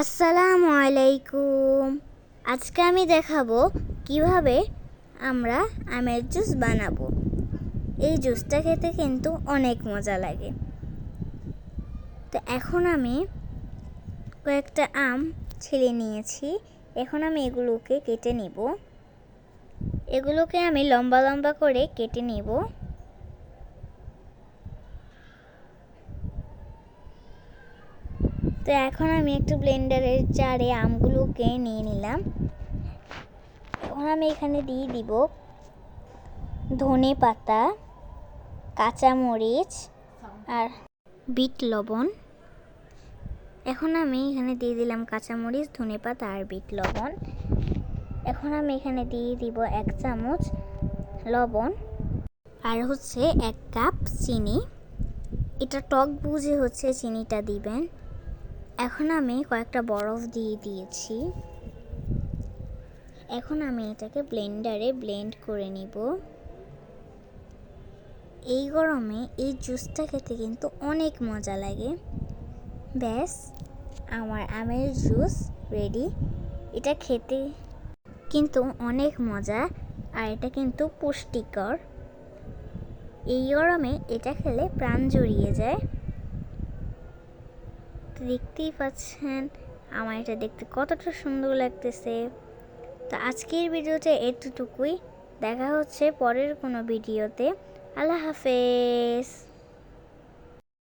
আসসালামু আলাইকুম। আজকে আমি দেখাবো কীভাবে আমরা আমের জুস বানাবো। এই জুসটা খেতে কিন্তু অনেক মজা লাগে। তো এখন আমি কয়েকটা আম ছিলে নিয়েছি। এখন আমি এগুলোকে কেটে নিব। এগুলোকে আমি লম্বা লম্বা করে কেটে নিব। তো এখন আমি একটু ব্লেন্ডারের জারে আমগুলোকে নিয়ে নিলাম। এখন আমি এখানে দিয়ে দিব ধনে পাতা, কাঁচামরিচ আর বিট লবণ। এখন আমি এখানে দিয়ে দিলাম কাঁচামরিচ, ধনে পাতা আর বিট লবণ। এখন আমি এখানে দিয়ে দিব এক চামচ লবণ আর হচ্ছে এক কাপ চিনি। এটা টক বুঝে হচ্ছে চিনিটা দিবেন। এখন আমি কয়েকটা বরফ দিয়ে দিয়েছি। এখন আমি এটাকে ব্লেন্ডারে ব্লেন্ড করে নিব। এই গরমে এই জুসটা খেতে কিন্তু অনেক মজা লাগে। ব্যাস, আমার আমের জুস রেডি এটা খেতে কিন্তু অনেক মজা, আর এটা কিন্তু পুষ্টিকর। এই গরমে এটা খেলে প্রাণ জড়িয়ে যায়। তো দেখতেই পাচ্ছেন, আমার এটা দেখতে কতটা সুন্দর লাগতেছে। তো আজকের ভিডিওতে এতটুকুই, দেখা হচ্ছে পরের কোনো ভিডিওতে। আল্লাহ হাফেজ।